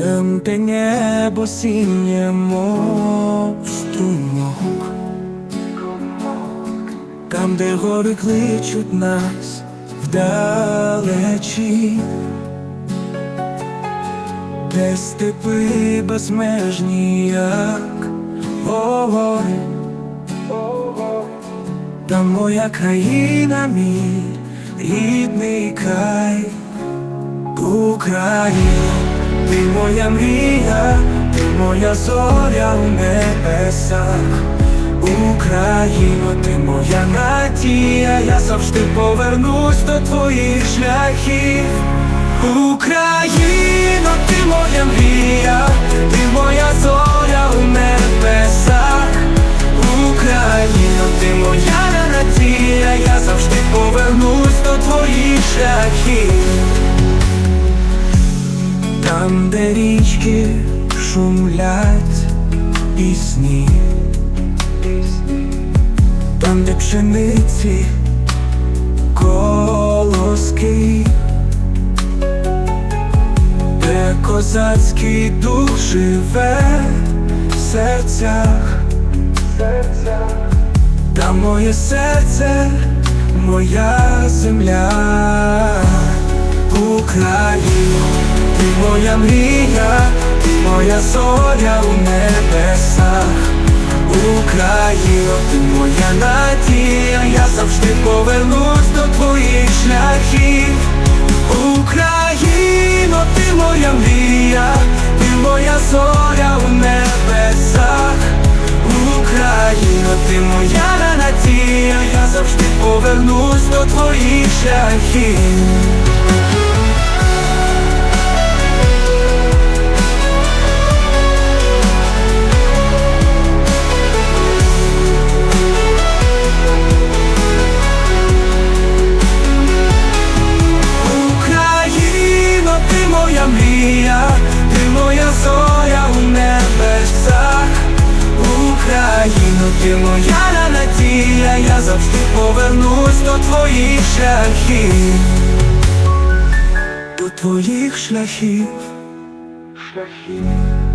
Там, де небо синє, мов струмок Там, де гори кличуть нас вдалечі, де степи безмежні, як вогонь Там моя країна, мій рідний край, Україна, ти моя мрія, ти моя зоря у небесах, Україно, ти моя надія, я завжди повернусь до твоїх шляхів. Україно, ти моя мрія, ти моя зоря у небесах, Україно, ти моя надія, я завжди повернусь до твоїх шляхів. Там, де річки шумлять пісні, там, де пшениці колоски, де козацький дух живе в серцях, там моє серце, моя земля, Україна, ти моя мрія, моя зоря у небесах, Україно, ти моя надія, я завжди повернусь до твоїх шляхів. Україно, ти моя мрія, ти моя зоря у небесах, Україно, ти моя надія, я завжди повернусь до твоїх шляхів. Повернусь до твоїх шляхів, до твоїх шляхів. шляхів.